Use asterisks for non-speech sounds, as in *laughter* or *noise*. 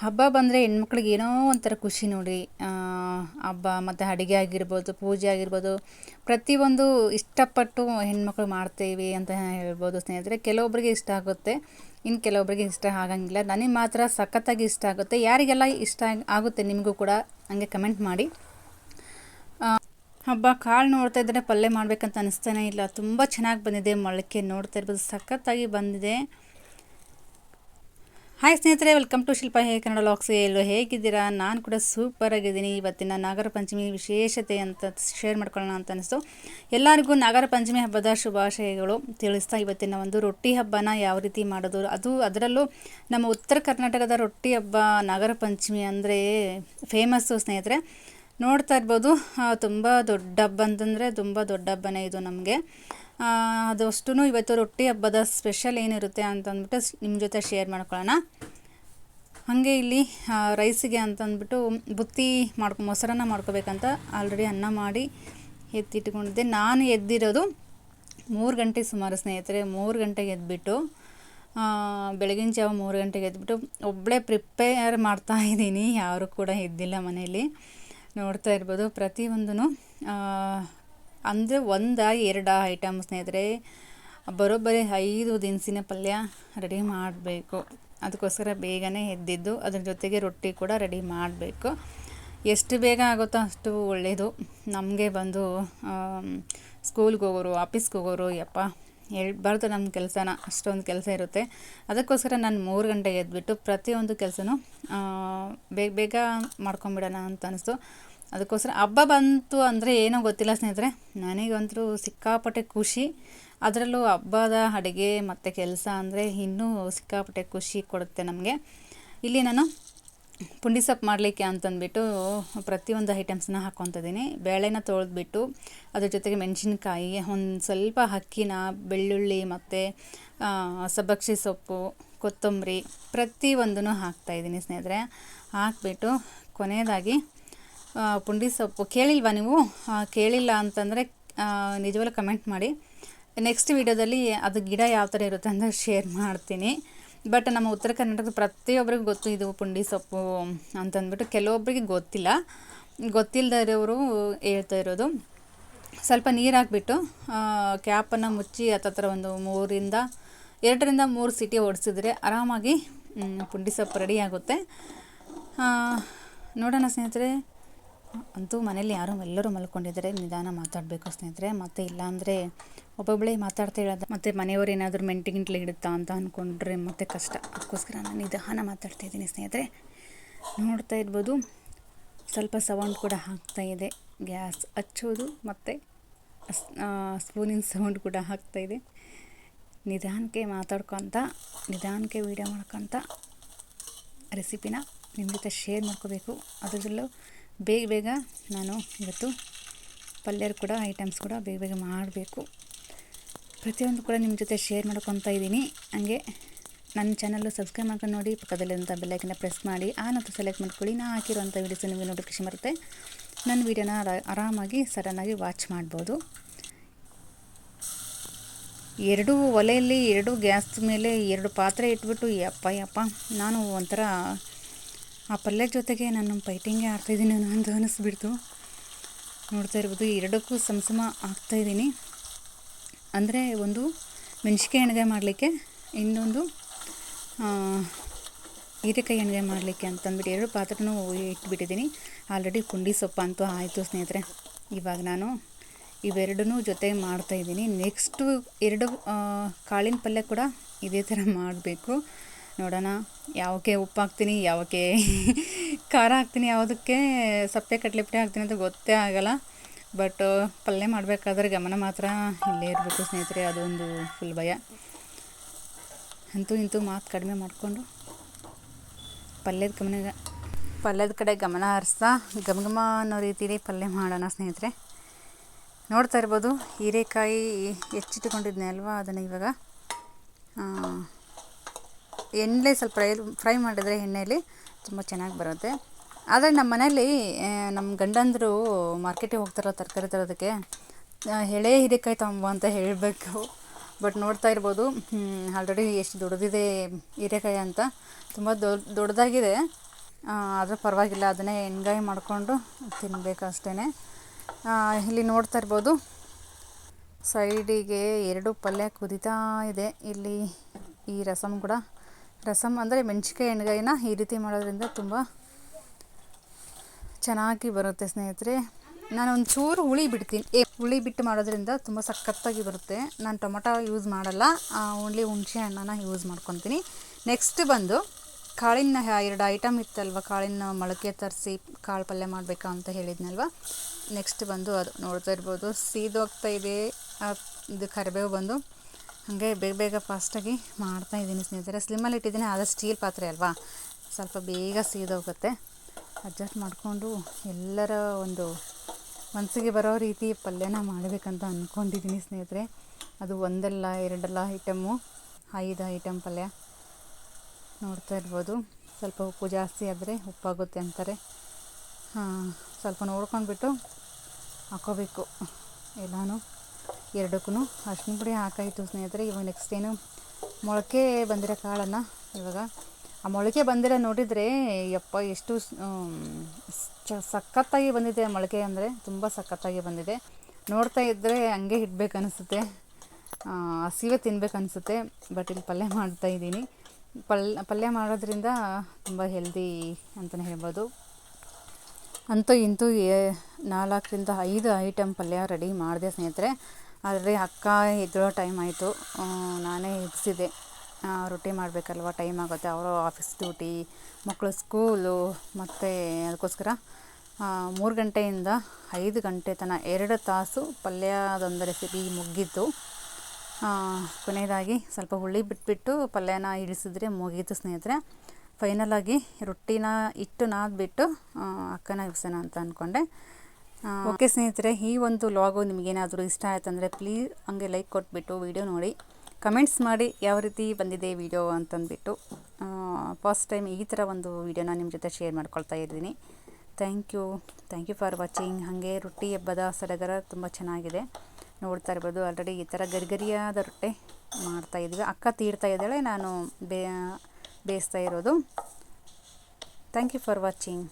ಹಬ್ಬ ಬಂದರೆ ಹೆಣ್ಮಕ್ಳಿಗೆ ಏನೋ ಒಂಥರ ಖುಷಿ ನೋಡಿ. ಹಬ್ಬ ಮತ್ತು ಅಡುಗೆ ಆಗಿರ್ಬೋದು, ಪೂಜೆ ಆಗಿರ್ಬೋದು ಪ್ರತಿಯೊಂದು ಇಷ್ಟಪಟ್ಟು ಹೆಣ್ಮಕ್ಳು ಮಾಡ್ತೀವಿ ಅಂತ ಹೇಳ್ಬೋದು ಸ್ನೇಹಿತರೆ. ಕೆಲವೊಬ್ಬರಿಗೆ ಇಷ್ಟ ಆಗುತ್ತೆ, ಇನ್ನು ಕೆಲವೊಬ್ಬರಿಗೆ ಇಷ್ಟ ಆಗಂಗಿಲ್ಲ. ನನಗೆ ಮಾತ್ರ ಸಖತ್ತಾಗಿ ಇಷ್ಟ ಆಗುತ್ತೆ. ಯಾರಿಗೆಲ್ಲ ಇಷ್ಟ ಆಗುತ್ತೆ ನಿಮಗೂ ಕೂಡ ಹಂಗೆ ಕಮೆಂಟ್ ಮಾಡಿ. ಹಬ್ಬ ಕಾಳು ನೋಡ್ತಾ ಇದ್ದರೆ ಪಲ್ಯ ಮಾಡಬೇಕಂತ ಅನಿಸ್ತಾನೆ ಇಲ್ಲ. ತುಂಬ ಚೆನ್ನಾಗಿ ಬಂದಿದೆ, ಮೊಳಕೆ ನೋಡ್ತಾ ಇರ್ಬೋದು. ಸಖತ್ತಾಗಿ ಬಂದಿದೆ. ಹಾಯ್ ಸ್ನೇಹಿತರೆ ವೆಲ್ಕಮ್ ಟು ಶಿಲ್ಪ ಹೇ ಕನ್ನಡ ಲಾಕ್ಸ್ ಎಲ್ಲೋ ಹೇಗಿದ್ದೀರಾ? ನಾನು ಕೂಡ ಸೂಪರ್ ಆಗಿದ್ದೀನಿ. ಇವತ್ತಿನ ನಾಗರ ಪಂಚಮಿ ವಿಶೇಷತೆ ಅಂತ ಶೇರ್ ಮಾಡ್ಕೊಳ್ಳೋಣ ಅಂತ ಅನಿಸ್ತು. ಎಲ್ಲರಿಗೂ ನಾಗರ ಪಂಚಮಿ ಹಬ್ಬದ ಶುಭಾಶಯಗಳು. ತಿಳಿಸ್ತಾ ಇವತ್ತಿನ ಒಂದು ರೊಟ್ಟಿ ಹಬ್ಬನ ಯಾವ ರೀತಿ ಮಾಡೋದು, ಅದು ಅದರಲ್ಲೂ ನಮ್ಮ ಉತ್ತರ ಕರ್ನಾಟಕದ ರೊಟ್ಟಿ ಹಬ್ಬ, ನಾಗರ ಪಂಚಮಿ ಅಂದರೆ ಫೇಮಸ್ಸು ಸ್ನೇಹಿತರೆ. ನೋಡ್ತಾ ಇರ್ಬೋದು ತುಂಬ ದೊಡ್ಡ ಹಬ್ಬ ಅಂತಂದರೆ ತುಂಬ ದೊಡ್ಡ ಹಬ್ಬನೇ ಇದು ನಮಗೆ. ಅದಷ್ಟು ಇವತ್ತು ರೊಟ್ಟಿ ಹಬ್ಬದ ಸ್ಪೆಷಲ್ ಏನಿರುತ್ತೆ ಅಂತಂದ್ಬಿಟ್ಟು ನಿಮ್ಮ ಜೊತೆ ಶೇರ್ ಮಾಡ್ಕೊಳ್ಳೋಣ. ಹಾಗೆ ಇಲ್ಲಿ ರೈಸಿಗೆ ಅಂತಂದ್ಬಿಟ್ಟು ಬುತ್ತಿ ಮಾಡ್ಕೊ, ಮೊಸರನ್ನ ಮಾಡ್ಕೋಬೇಕಂತ ಆಲ್ರೆಡಿ ಅನ್ನ ಮಾಡಿ ಎತ್ತಿಟ್ಕೊಂಡಿದ್ದೆ. ನಾನು ಎದ್ದಿರೋದು ಮೂರು ಗಂಟೆ ಸುಮಾರು ಸ್ನೇಹಿತರೆ, ಮೂರು ಗಂಟೆಗೆ ಎದ್ಬಿಟ್ಟು ಬೆಳಗಿನ ಜಾವ ಮೂರು ಗಂಟೆಗೆ ಎದ್ಬಿಟ್ಟು ಒಬ್ಬಳೇ ಪ್ರಿಪೇರ್ ಮಾಡ್ತಾ ಇದ್ದೀನಿ. ಯಾರು ಕೂಡ ಎದ್ದಿಲ್ಲ ಮನೆಯಲ್ಲಿ. ನೋಡ್ತಾ ಇರ್ಬೋದು ಪ್ರತಿಯೊಂದೂ ಅಂದರೆ ಒಂದ ಎರಡ ಐಟಮ್ ಸ್ನೇಹಿತರೆ. ಬರೋಬ್ಬರಿ ಐದು ದಿನಸಿನ ಪಲ್ಯ ರೆಡಿ ಮಾಡಬೇಕು. ಅದಕ್ಕೋಸ್ಕರ ಬೇಗನೆ ಎದ್ದಿದ್ದು, ಅದ್ರ ಜೊತೆಗೆ ರೊಟ್ಟಿ ಕೂಡ ರೆಡಿ ಮಾಡಬೇಕು. ಎಷ್ಟು ಬೇಗ ಆಗುತ್ತೋ ಅಷ್ಟು ಒಳ್ಳೆಯದು ನಮಗೆ ಬಂದು ಸ್ಕೂಲ್ಗೆ ಹೋಗೋರು ಆಫೀಸ್ಗೆ ಹೋಗೋರು, ಯಪ್ಪ ಹೇಳ್ಬಾರ್ದು ನಮ್ಮ ಕೆಲಸನ? ಅಷ್ಟೊಂದು ಕೆಲಸ ಇರುತ್ತೆ. ಅದಕ್ಕೋಸ್ಕರ ನಾನು ಮೂರು ಗಂಟೆಗೆ ಎದ್ಬಿಟ್ಟು ಪ್ರತಿಯೊಂದು ಕೆಲಸನೂ ಬೇಗ ಬೇಗ ಮಾಡ್ಕೊಂಬಿಡೋಣ ಅಂತ ಅನಿಸ್ತು. ಅದಕ್ಕೋಸ್ಕರ ಹಬ್ಬ ಬಂತು ಅಂದರೆ ಏನೋ ಗೊತ್ತಿಲ್ಲ ಸ್ನೇಹಿತರೆ. ನನಗಂತೂ ಸಿಕ್ಕಾಪಟ್ಟೆ ಖುಷಿ. ಅದರಲ್ಲೂ ಹಬ್ಬದ ಅಡುಗೆ ಮತ್ತು ಕೆಲಸ ಅಂದರೆ ಇನ್ನೂ ಸಿಕ್ಕಾಪಟ್ಟೆ ಖುಷಿ ಕೊಡುತ್ತೆ ನಮಗೆ. ಇಲ್ಲಿ ನಾನು ಪುಂಡಿ ಸೊಪ್ಪು ಮಾಡಲಿಕ್ಕೆ ಅಂತಂದ್ಬಿಟ್ಟು ಪ್ರತಿಯೊಂದು ಐಟಮ್ಸನ್ನ ಹಾಕ್ಕೊತಿದ್ದೀನಿ ಬೇಳೆನ ತೊಳೆದ್ಬಿಟ್ಟು ಅದ್ರ ಜೊತೆಗೆ ಮೆಣಸಿನ್ಕಾಯಿ, ಒಂದು ಸ್ವಲ್ಪ ಅಕ್ಕಿನ, ಬೆಳ್ಳುಳ್ಳಿ ಮತ್ತು ಸಬ್ಬಕ್ಷಿ ಸೊಪ್ಪು, ಕೊತ್ತಂಬರಿ ಪ್ರತಿಯೊಂದನ್ನು ಹಾಕ್ತಾಯಿದ್ದೀನಿ ಸ್ನೇಹಿತರೆ. ಹಾಕ್ಬಿಟ್ಟು ಕೊನೆಯದಾಗಿ ಪುಂಡಿ ಸೊಪ್ಪು ಕೇಳಿಲ್ವಾ ನೀವು? ಕೇಳಿಲ್ಲ ಅಂತಂದರೆ ನಿಜವಾಗ್ಲೂ ಕಮೆಂಟ್ ಮಾಡಿ. ನೆಕ್ಸ್ಟ್ ವೀಡಿಯೋದಲ್ಲಿ ಅದು ಗಿಡ ಯಾವ ಥರ ಇರುತ್ತೆ ಅಂತ ಶೇರ್ ಮಾಡ್ತೀನಿ. ಬಟ್ ನಮ್ಮ ಉತ್ತರ ಕರ್ನಾಟಕದ ಪ್ರತಿಯೊಬ್ಬರಿಗೂ ಗೊತ್ತು ಇದು ಪುಂಡಿ ಸೊಪ್ಪು ಅಂತಂದ್ಬಿಟ್ಟು. ಕೆಲವೊಬ್ಬರಿಗೆ ಗೊತ್ತಿಲ್ಲ. ಗೊತ್ತಿಲ್ಲದವರು ಹೇಳ್ತಾ ಇರೋದು. ಸ್ವಲ್ಪ ನೀರು ಹಾಕ್ಬಿಟ್ಟು ಕ್ಯಾಪನ್ನು ಮುಚ್ಚಿ ಹತ್ತತ್ರ ಒಂದು ಮೂರಿಂದ, ಎರಡರಿಂದ ಮೂರು ಸಿಟಿ ಓಡಿಸಿದ್ರೆ ಆರಾಮಾಗಿ ಪುಂಡಿ ಸೊಪ್ಪು ರೆಡಿ ಆಗುತ್ತೆ. ನೋಡೋಣ ಸ್ನೇಹಿತರೆ. ಅಂತೂ ಮನೇಲಿ ಯಾರು ಎಲ್ಲರೂ ಮಲ್ಕೊಂಡಿದ್ದಾರೆ, ನಿಧಾನ ಮಾತಾಡಬೇಕು ಸ್ನೇಹಿತರೆ. ಮತ್ತು ಇಲ್ಲಾಂದರೆ ಒಬ್ಬೊಬ್ಬಳೇ ಮಾತಾಡ್ತಾ ಹೇಳೋದು ಮತ್ತು ಮನೆಯವರು ಏನಾದರೂ ಮೆಂಟಿ ಗಿಂಟ್ಲಿ ಇಡುತ್ತಾ ಅಂತ ಅಂದ್ಕೊಂಡ್ರೆ ಮತ್ತೆ ಕಷ್ಟ. ಅದಕ್ಕೋಸ್ಕರ ನಾನು ನಿಧಾನ ಮಾತಾಡ್ತಾ ಇದ್ದೀನಿ ಸ್ನೇಹಿತರೆ. ನೋಡ್ತಾ ಇರ್ಬೋದು, ಸ್ವಲ್ಪ ಸೌಂಡ್ ಕೂಡ ಹಾಕ್ತಾ ಇದೆ. ಗ್ಯಾಸ್ ಹಚ್ಚೋದು ಮತ್ತು ಸ್ಪೂನಿನ ಸೌಂಡ್ ಕೂಡ ಹಾಕ್ತಾ ಇದೆ. ನಿಧಾನಕ್ಕೆ ಮಾತಾಡ್ಕೊತ, ನಿಧಾನಕ್ಕೆ ವೀಡಿಯೋ ಮಾಡ್ಕೊತ, ರೆಸಿಪಿನ ನಿಮ್ಮ ಜೊತೆ ಶೇರ್ ಮಾಡ್ಕೋಬೇಕು. ಅದರಲ್ಲೂ ಬೇಗ ಬೇಗ ನಾನು ಇವತ್ತು ಪಲ್ಯರು ಕೂಡ, ಐಟಮ್ಸ್ ಕೂಡ ಬೇಗ ಬೇಗ ಮಾಡಬೇಕು. ಪ್ರತಿಯೊಂದು ಕೂಡ ನಿಮ್ಮ ಜೊತೆ ಶೇರ್ ಮಾಡ್ಕೊತಾ ಇದ್ದೀನಿ. ಹಂಗೆ ನನ್ನ ಚಾನಲ್ಲು ಸಬ್ಸ್ಕ್ರೈಬ್ ಮಾಡ್ಕೊಂಡು ನೋಡಿ, ಪಕ್ಕದಲ್ಲಿರುವಂಥ ಬೆಲ್ಲೈಕನ್ನ ಪ್ರೆಸ್ ಮಾಡಿ, ಆ ನಂತರ ಸೆಲೆಕ್ಟ್ ಮಾಡ್ಕೊಳ್ಳಿ. ನಾ ಹಾಕಿರುವಂಥ ವೀಡಿಯೋಸ್ ನಿಮಗೆ ನೋಟಿಫಿಕೇಶನ್ ಬರುತ್ತೆ. ನನ್ನ ವೀಡಿಯೋನ ಆರಾಮಾಗಿ, ಸಡನ್ನಾಗಿ ವಾಚ್ ಮಾಡ್ಬೋದು. ಎರಡು ಒಲೆಯಲ್ಲಿ ಎರಡು ಗ್ಯಾಸ್ ಮೇಲೆ ಎರಡು ಪಾತ್ರೆ ಇಟ್ಬಿಟ್ಟು, ಯಪ್ಪ ಯಪ್ಪ, ನಾನು ಒಂಥರ ಆ ಪಲ್ಯ ಜೊತೆಗೆ ನಾನು ಪೈಟಿಂಗೇ ಆಡ್ತಾಯಿದ್ದೀನಿ ಅಂತ ಅನ್ನಿಸ್ಬಿಡ್ತು ನೋಡ್ತಾ ಇರ್ಬೋದು ಎರಡಕ್ಕೂ ಸಮ ಸಮ ಹಾಕ್ತಾಯಿದ್ದೀನಿ ಅಂದರೆ ಒಂದು ಮೆಣಸಿಕಾಯಿ ಎಣ್ಗಾಯಿ ಮಾಡಲಿಕ್ಕೆ, ಇನ್ನೊಂದು ಹೀರೆಕಾಯಿ ಎಣ್ಗಾಯಿ ಮಾಡಲಿಕ್ಕೆ ಅಂತಂದ್ಬಿಟ್ಟು ಎರಡು ಪಾತ್ರನೂ ಇಟ್ಬಿಟ್ಟಿದ್ದೀನಿ. ಆಲ್ರೆಡಿ ಪುಂಡಿ ಸೊಪ್ಪು ಅಂತೂ ಆಯಿತು ಸ್ನೇಹಿತರೆ. ಇವಾಗ ನಾನು ಇವೆರಡನ್ನೂ ಜೊತೆ ಮಾಡ್ತಾಯಿದ್ದೀನಿ. ನೆಕ್ಸ್ಟು ಎರಡು ಕಾಳಿನ ಪಲ್ಯ ಕೂಡ ಇದೇ ಥರ ಮಾಡಬೇಕು. ನೋಡೋಣ. ಯಾವಕ್ಕೆ ಉಪ್ಪು ಹಾಕ್ತೀನಿ, ಯಾವಕ್ಕೆ *laughs* ಖಾರ ಹಾಕ್ತೀನಿ, ಯಾವುದಕ್ಕೆ ಸಪ್ಪೆ ಕಡಲೆಪುಡಿ ಹಾಕ್ತೀನಿ ಅಂತ ಗೊತ್ತೇ ಆಗೋಲ್ಲ. ಬಟ್ ಪಲ್ಯ ಮಾಡಬೇಕಾದ್ರೆ ಗಮನ ಮಾತ್ರ ಇಲ್ಲೇ ಇರಬೇಕು ಸ್ನೇಹಿತರೆ, ಅದೊಂದು ಫುಲ್ ಭಯ. ಅಂತೂ ಇಂತೂ ಮಾತು ಕಡಿಮೆ ಮಾಡಿಕೊಂಡು ಪಲ್ಯದ ಗಮನ ಪಲ್ಯದ ಕಡೆ ಗಮನ ಹರಿಸ್ತಾ ಘಮ ಅನ್ನೋ ರೀತಿಲಿ ಪಲ್ಯ ಮಾಡೋಣ ಸ್ನೇಹಿತರೆ. ನೋಡ್ತಾ ಇರ್ಬೋದು, ಹೀರೆಕಾಯಿ ಹೆಚ್ಚಿಟ್ಟುಕೊಂಡಿದ್ದೆ ಅಲ್ವಾ ಅದನ್ನು ಇವಾಗ? ಎಣ್ಣೆ ಸ್ವಲ್ಪ ಫ್ರೈ ಫ್ರೈ ಮಾಡಿದರೆ ಎಣ್ಣೆಯಲ್ಲಿ ತುಂಬ ಚೆನ್ನಾಗಿ ಬರುತ್ತೆ. ಆದರೆ ನಮ್ಮ ಮನೇಲಿ ನಮ್ಮ ಗಂಡಂದರು ಮಾರ್ಕೆಟಿಗೆ ಹೋಗ್ತಾರಲ್ಲ ತರಕಾರಿ ತರೋದಕ್ಕೆ ಎಳೆ ಹೀರೆಕಾಯಿ ತಗೊಂಬ ಅಂತ ಹೇಳಬೇಕು. ಬಟ್ ನೋಡ್ತಾ ಇರ್ಬೋದು ಆಲ್ರೆಡಿ ಎಷ್ಟು ದೊಡ್ಡದಿದೆ ಹೀರೆಕಾಯಿ ಅಂತ. ತುಂಬ ದೊಡ್ಡ ದೊಡ್ಡದಾಗಿದೆ. ಆದರೂ ಪರವಾಗಿಲ್ಲ, ಅದನ್ನೇ ಎಂಜಾಯ್ ಮಾಡಿಕೊಂಡು ತಿನ್ನಬೇಕು ಇಲ್ಲಿ ನೋಡ್ತಾ ಇರ್ಬೋದು, ಸೈಡಿಗೆ ಎರಡು ಪಲ್ಯ ಕುದೀತಾ ಇದೆ. ಇಲ್ಲಿ ಈ ರಸಮ್ ಕೂಡ ರಸಮ್ ಅಂದರೆ ಮೆಣಸಿಕಾಯಿ ಎಣ್ಗಾಯಿನ ಈ ರೀತಿ ಮಾಡೋದ್ರಿಂದ ತುಂಬ ಚೆನ್ನಾಗಿ ಬರುತ್ತೆ ಸ್ನೇಹಿತರೆ. ನಾನು ಒಂದು ಚೂರು ಹುಳಿ ಬಿಡ್ತೀನಿ. ಏ, ಹುಳಿ ಬಿಟ್ಟು ಮಾಡೋದ್ರಿಂದ ತುಂಬ ಸಖತ್ತಾಗಿ ಬರುತ್ತೆ. ನಾನು ಟೊಮೊಟೊ ಯೂಸ್ ಮಾಡಲ್ಲ. ಓನ್ಲಿ ಹುಣಸೆ ಹಣ್ಣನ್ನು ಯೂಸ್ ಮಾಡ್ಕೊತೀನಿ. ನೆಕ್ಸ್ಟ್ ಬಂದು ಕಾಳಿನ ಎರಡು ಐಟಮ್ ಇತ್ತಲ್ವ? ಕಾಳಿನ ಮೊಳಕೆ ತರಿಸಿ ಕಾಳು ಪಲ್ಯ ಮಾಡಬೇಕಾ ಅಂತ ಹೇಳಿದ್ನಲ್ವ? ನೆಕ್ಸ್ಟ್ ಬಂದು ಅದು ನೋಡ್ತಾ ಇರ್ಬೋದು. ಸೀದೋಗ್ತಾ ಇದೆ. ಇದು ಕರಿಬೇವು ಬಂದು ಹಾಗೆ ಬೇಗ ಬೇಗ ಫಾಸ್ಟಾಗಿ ಮಾಡ್ತಾ ಇದ್ದೀನಿ ಸ್ನೇಹಿತರೆ. ಸ್ಲಿಮ್ಮಲ್ಲಿ ಇಟ್ಟಿದ್ದೀನಿ, ಆದರೆ ಸ್ಟೀಲ್ ಪಾತ್ರೆ ಅಲ್ವಾ? ಸ್ವಲ್ಪ ಬೇಗ ಸೀದೋಗುತ್ತೆ. ಅಡ್ಜಸ್ಟ್ ಮಾಡಿಕೊಂಡು ಎಲ್ಲರ ಒಂದು ಮನಸ್ಸಿಗೆ ಬರೋ ರೀತಿ ಪಲ್ಯನ ಮಾಡಬೇಕಂತ ಅಂದ್ಕೊಂಡಿದ್ದೀನಿ ಸ್ನೇಹಿತರೆ. ಅದು ಒಂದಲ್ಲ, ಎರಡಲ್ಲ ಐಟಮ್ಮು ಐದು ಐಟಮ್ ಪಲ್ಯ. ನೋಡ್ತಾ ಇರ್ಬೋದು. ಸ್ವಲ್ಪ ಉಪ್ಪು ಜಾಸ್ತಿ ಆದರೆ ಉಪ್ಪಾಗುತ್ತೆ ಅಂತಾರೆ. ಸ್ವಲ್ಪ ನೋಡ್ಕೊಂಡ್ಬಿಟ್ಟು ಹಾಕೋಬೇಕು. ಎಲ್ಲನೂ. ಎರಡಕ್ಕೂ ಅರ್ಶಿನ ಪುಡಿ ಹಾಕಾಯಿತು ಸ್ನೇಹಿತರೆ. ಇವಾಗ ನೆಕ್ಸ್ಟ್ ಏನು ಮೊಳಕೆ ಬಂದಿರೋ ಕಾಳನ್ನು ಇವಾಗ ಆ ಮೊಳಕೆ ಬಂದಿರೋ ನೋಡಿದರೆ ಯಪ್ಪ ಎಷ್ಟು ಚ ಸಖತ್ತಾಗಿ ಬಂದಿದೆ ಮೊಳಕೆ ಅಂದರೆ ತುಂಬ ಸಖತ್ತಾಗಿ ಬಂದಿದೆ. ನೋಡ್ತಾ ಇದ್ದರೆ ಹಂಗೆ ಇಡ್ಬೇಕು ಅನಿಸುತ್ತೆ ಹಸಿವೆ ತಿನ್ಬೇಕು ಅನಿಸುತ್ತೆ ಬಟ್ ಇಲ್ಲಿ ಪಲ್ಯ ಮಾಡ್ತಾ ಇದ್ದೀನಿ. ಪಲ್, ಪಲ್ಯ ಮಾಡೋದ್ರಿಂದ ತುಂಬ ಹೆಲ್ದಿ ಅಂತಲೇ ಹೇಳ್ಬೋದು. ಅಂತೂ ಇಂತೂ ನಾಲ್ಕರಿಂದ ಐದು ಐಟಮ್ ಪಲ್ಯ ರೆಡಿ ಮಾಡಿದೆ ಸ್ನೇಹಿತರೆ. ಆದರೆ ಅಕ್ಕ ಎದ್ದೇಳೋ ಟೈಮ್ ಆಯಿತು. ನಾನೇ ಎಬ್ಬಿಸಿದೆ ರೊಟ್ಟಿ ಮಾಡಬೇಕಲ್ವ ಟೈಮ್ ಆಗುತ್ತೆ. ಅವರು ಆಫೀಸ್ ಡ್ಯೂಟಿ ಮಕ್ಕಳು ಸ್ಕೂಲು ಮತ್ತು ಅದಕ್ಕೋಸ್ಕರ ಮೂರು ಗಂಟೆಯಿಂದ ಐದು ಗಂಟೆ ತನಕ ಎರಡು ತಾಸು ಪಲ್ಯದೊಂದು ರೆಸಿಪಿ ಮುಗ್ಗಿತ್ತು ಆ, ಕೊನೆಯದಾಗಿ ಸ್ವಲ್ಪ ಹುಳಿ ಬಿಟ್ಬಿಟ್ಟು ಪಲ್ಯನ ಇಳಿಸಿದ್ರೆ ಮುಗೀತು ಸ್ನೇಹಿತರೆ. ಫೈನಲಾಗಿ ರೊಟ್ಟಿನ ಇಟ್ಟು ನಾದ್ಬಿಟ್ಟು ಅಕ್ಕನ ಇಬ್ಸೋಣ ಅಂತ ಅಂದ್ಕೊಂಡೆ ಓಕೆ ಸ್ನೇಹಿತರೆ, ಈ ಒಂದು ಲಾಗು ನಿಮಗೇನಾದರೂ ಇಷ್ಟ ಆಯ್ತಂದರೆ ಪ್ಲೀಸ್ ಹಂಗೆ ಲೈಕ್ ಕೊಟ್ಬಿಟ್ಟು ವಿಡಿಯೋ ನೋಡಿ. ಕಮೆಂಟ್ಸ್ ಮಾಡಿ ಯಾವ ರೀತಿ ಬಂದಿದೆ ವಿಡಿಯೋ ಅಂತಂದ್ಬಿಟ್ಟು. ಫಸ್ಟ್ ಟೈಮ್ ಈ ಥರ ಒಂದು ವೀಡಿಯೋನ ನಿಮ್ಮ ಜೊತೆ ಶೇರ್ ಮಾಡ್ಕೊಳ್ತಾ ಇದ್ದೀನಿ. Thank you thank you for watching ಹಾಗೆ ರೊಟ್ಟಿ ಹಬ್ಬದ ಸಡಗರ ತುಂಬ ಚೆನ್ನಾಗಿದೆ. ನೋಡ್ತಾ ಇರ್ಬೋದು ಆಲ್ರೆಡಿ ಈ ಥರ ಗರಿಗರಿಯಾದ ರೊಟ್ಟೆ ಮಾಡ್ತಾ ಇದ್ವಿ. ಅಕ್ಕ ತೀರ್ತಾ ಇದ್ದಾಳೆ, ನಾನು ಬೇಯಿಸ್ತಾ ಇರೋದು. Thank you for watching